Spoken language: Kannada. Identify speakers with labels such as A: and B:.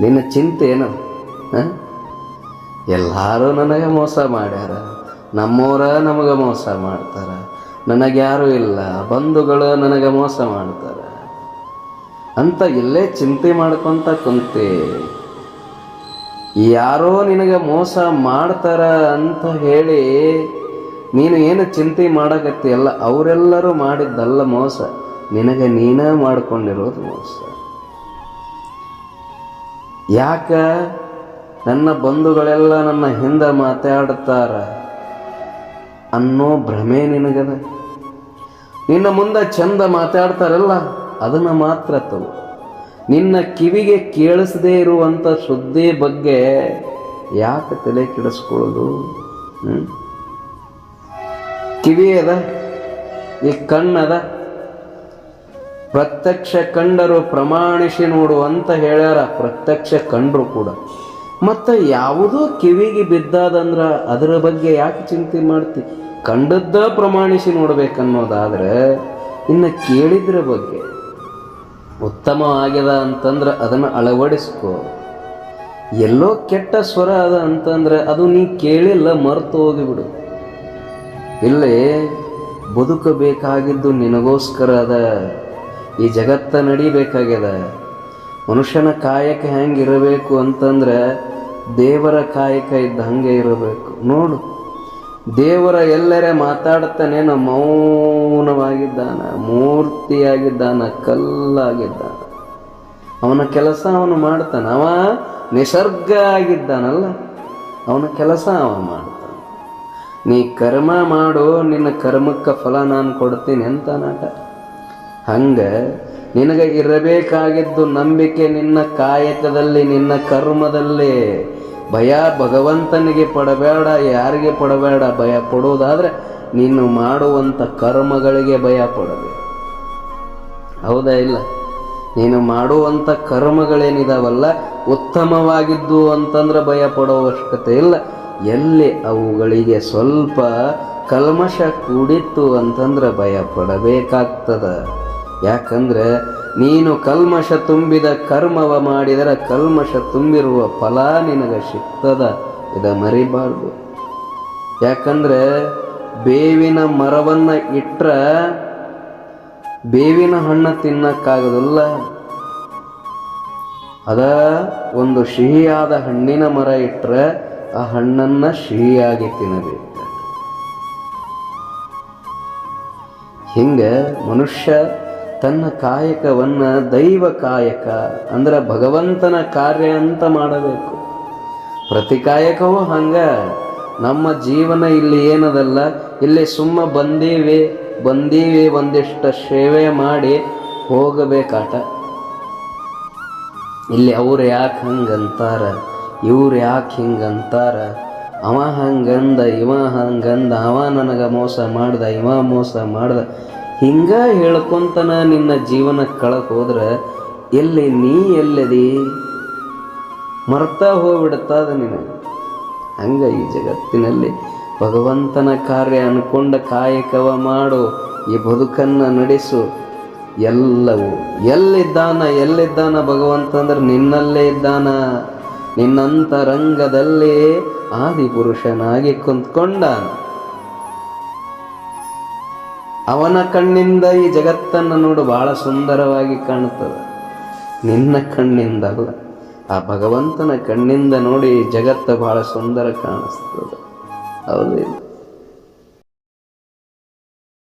A: ನಿನ್ನ ಚಿಂತೆ ಏನು ಎಲ್ಲರೂ ನನಗೆ ಮೋಸ ಮಾಡ್ಯಾರ. ನಮ್ಮವರ ನಮಗೆ ಮೋಸ ಮಾಡ್ತಾರ. ನನಗೆ ಯಾರು ಇಲ್ಲ. ಬಂಧುಗಳು ನನಗೆ ಮೋಸ ಮಾಡ್ತಾರೆ. ಅಂತ ಇಲ್ಲೇ ಚಿಂತೆ ಮಾಡ್ಕೊತ ಕುಂತೆ. ಯಾರೋ ನಿನಗೆ ಮೋಸ ಮಾಡ್ತಾರ ಅಂತ ಹೇಳಿ ನೀನು ಏನು ಚಿಂತೆ ಮಾಡಕತ್ತಿಯಲ್ಲ ಅವರೆಲ್ಲರೂ ಮಾಡಿದ್ದಲ್ಲ ಮೋಸ. ನಿನಗೆ ನೀನೇ ಮಾಡ್ಕೊಂಡಿರೋದು ಮೋಸ. ಯಾಕ? ನನ್ನ ಬಂಧುಗಳೆಲ್ಲ ನನ್ನ ಹಿಂದೆ ಮಾತಾಡ್ತಾರ. ಅನ್ನೋ ಭ್ರಮೆ ನಿನಗದ? ನಿನ್ನ ಮುಂದೆ ಚಂದ ಮಾತಾಡ್ತಾರಲ್ಲ, ಅದನ್ನು ಮಾತ್ರ ತಗೋ. ನಿನ್ನ ಕಿವಿಗೆ ಕೇಳಿಸದೇ ಇರುವಂಥ ಸುದ್ದಿ ಬಗ್ಗೆ ಯಾಕೆ ತಲೆ ಕೆಡಿಸ್ಕೊಳ್ಳೋದು? ಕಿವಿ ಅದ, ಈ ಕಣ್ಣದ ಪ್ರತ್ಯಕ್ಷ ಕಂಡರು ಪ್ರಮಾಣಿಸಿ ನೋಡು ಅಂತ ಹೇಳ್ಯಾರ ಪ್ರತ್ಯಕ್ಷ ಕಂಡರು ಕೂಡ. ಮತ್ತು ಯಾವುದೋ ಕಿವಿಗೆ ಬಿದ್ದಾದಂದ್ರೆ ಅದರ ಬಗ್ಗೆ ಯಾಕೆ ಚಿಂತೆ ಮಾಡ್ತಿ? ಕಂಡದ್ದ ಪ್ರಮಾಣಿಸಿ ನೋಡ್ಬೇಕನ್ನೋದಾದ್ರೆ ಇನ್ನು ಕೇಳಿದ್ರ ಬಗ್ಗೆ. ಉತ್ತಮ ಆಗ್ಯದ ಅಂತಂದ್ರೆ ಅದನ್ನು ಅಳವಡಿಸ್ಕೋ. ಎಲ್ಲೋ ಕೆಟ್ಟ ಸ್ವರ ಅದ ಅಂತಂದ್ರೆ ಅದು ನೀ ಕೇಳಿಲ್ಲ ಮರೆತು ಹೋಗಿಬಿಡು. ಇಲ್ಲಿ ಬದುಕಬೇಕಾಗಿದ್ದು ನಿನಗೋಸ್ಕರ ಅದ. ಈ ಜಗತ್ತ ನಡಿಬೇಕಾಗ್ಯದ. ಮನುಷ್ಯನ ಕಾಯಕ ಹೆಂಗೆ ಇರಬೇಕು ಅಂತಂದ್ರೆ ದೇವರ ಕಾಯಕ ಇದ್ದ ಹಂಗೆ ಇರಬೇಕು. ನೋಡು, ದೇವರ ಎಲ್ಲರೇ ಮಾತಾಡ್ತಾನೇನೋ ಮೌನವಾಗಿದ್ದಾನ ಮೂರ್ತಿಯಾಗಿದ್ದಾನ, ಕಲ್ಲಾಗಿದ್ದಾನ. ಅವನ ಕೆಲಸ ಅವನು ಮಾಡ್ತಾನ. ಅವ ನಿಸರ್ಗ ಆಗಿದ್ದಾನಲ್ಲ, ಅವನ ಕೆಲಸ ಅವ ಮಾಡ್ತಾನೆ. ನೀ ಕರ್ಮ ಮಾಡು, ನಿನ್ನ ಕರ್ಮಕ್ಕೆ ಫಲ ನಾನು ಕೊಡ್ತೀನಿ ಅಂತ ನಾಟ ಹಂಗೆ ನಿನಗೆ ಇರಬೇಕಾಗಿದ್ದು ನಂಬಿಕೆ ನಿನ್ನ ಕಾಯಕದಲ್ಲಿ, ನಿನ್ನ ಕರ್ಮದಲ್ಲಿ. ಭಯ ಭಗವಂತನಿಗೆ ಪಡಬೇಡ, ಯಾರಿಗೆ ಪಡಬೇಡ ಭಯ ಪಡುವುದಾದ್ರೆ ನೀನು ಮಾಡುವಂಥ ಕರ್ಮಗಳಿಗೆ ಭಯ ಪಡಬೇಕು ಹೌದಾ ಇಲ್ಲ? ನೀನು ಮಾಡುವಂಥ ಕರ್ಮಗಳೇನಿದಾವಲ್ಲ, ಉತ್ತಮವಾಗಿದ್ದು ಅಂತಂದ್ರೆ ಭಯ ಪಡೋ ಅವಶ್ಯಕತೆ ಇಲ್ಲ. ಎಲ್ಲಿ ಅವುಗಳಿಗೆ ಸ್ವಲ್ಪ ಕಲ್ಮಶ ಕೂಡಿತ್ತು ಅಂತಂದ್ರೆ ಭಯ ಪಡಬೇಕಾಗ್ತದ. ಯಾಕಂದ್ರೆ ನೀನು ಕಲ್ಮಶ ತುಂಬಿದ ಕರ್ಮವ ಮಾಡಿದರೆ ಕಲ್ಮಶ ತುಂಬಿರುವ ಫಲ ನಿನಗೆ ಸಿಗ್ತದ. ಇದ ಮರಿಬಾರ್ದು. ಯಾಕಂದ್ರೆ ಬೇವಿನ ಮರವನ್ನು ಇಟ್ಟರೆ ಬೇವಿನ ಹಣ್ಣು ತಿನ್ನಕ್ಕಾಗೋದಿಲ್ಲ. ಅದ ಒಂದು ಸಿಹಿಯಾದ ಹಣ್ಣಿನ ಮರ ಇಟ್ಟರೆ ಆ ಹಣ್ಣನ್ನು ಸಿಹಿಯಾಗಿ ತಿನ್ನಬೇಕು. ಹಿಂಗೆ ಮನುಷ್ಯ ತನ್ನ ಕಾಯಕವನ್ನು ದೈವ ಕಾಯಕ, ಅಂದ್ರ ಭಗವಂತನ ಕಾರ್ಯ ಅಂತ ಮಾಡಬೇಕು. ಪ್ರತಿ ಕಾಯಕವೂ ಹಂಗ. ನಮ್ಮ ಜೀವನ ಇಲ್ಲಿ ಏನದಲ್ಲ, ಇಲ್ಲಿ ಸುಮ್ಮ ಬಂದೀವಿ ಬಂದೀವಿ ಒಂದಿಷ್ಟು ಸೇವೆ ಮಾಡಿ ಹೋಗಬೇಕಾಟ. ಇಲ್ಲಿ ಅವ್ರು ಯಾಕೆ ಹಂಗಂತಾರ ಇವ್ರು ಯಾಕೆ ಹಿಂಗಂತಾರ ಅವ ಹಂಗಂದ ಇವ ಹಂಗಂದ ಅವ ನನಗೆ ಮೋಸ ಮಾಡ್ದ, ಇವ ಮೋಸ ಮಾಡ್ದ. ಹಿಂಗ ಹೇಳ್ಕೊಂತನ ನಿನ್ನ ಜೀವನ ಕಳಕ್ ಹೋದ್ರೆ ಎಲ್ಲಿ ನೀ ಎಲ್ಲದಿ? ಮರ್ತಾ ಹೋಗ್ಬಿಡುತ್ತದ ನಿನಗೆ ಹಂಗ ಈ ಜಗತ್ತಿನಲ್ಲಿ ಭಗವಂತನ ಕಾರ್ಯ ಅನ್ಕೊಂಡ ಕಾಯಕವ ಮಾಡು, ಈ ಬದುಕನ್ನ ನಡೆಸು. ಎಲ್ಲವೂ ಎಲ್ಲಿದ್ದಾನ ಎಲ್ಲಿದ್ದಾನ ಭಗವಂತ ಅಂದ್ರೆ ನಿನ್ನಲ್ಲೇ ಇದ್ದಾನ. ನಿನ್ನಂತರಂಗದಲ್ಲೇ ಆದಿಪುರುಷನಾಗಿ ಕುಂತ್ಕೊಂಡಾನ. ಅವನ ಕಣ್ಣಿಂದ ಈ ಜಗತ್ತನ್ನು ನೋಡು, ಬಹಳ ಸುಂದರವಾಗಿ ಕಾಣುತ್ತದೆ. ನಿನ್ನ ಕಣ್ಣಿಂದ ಅಲ್ಲ ಆ ಭಗವಂತನ ಕಣ್ಣಿಂದ ನೋಡಿ ಜಗತ್ತು ಬಹಳ ಸುಂದರ ಕಾಣಿಸ್ತದೆ. ಹೌದಿಲ್ಲ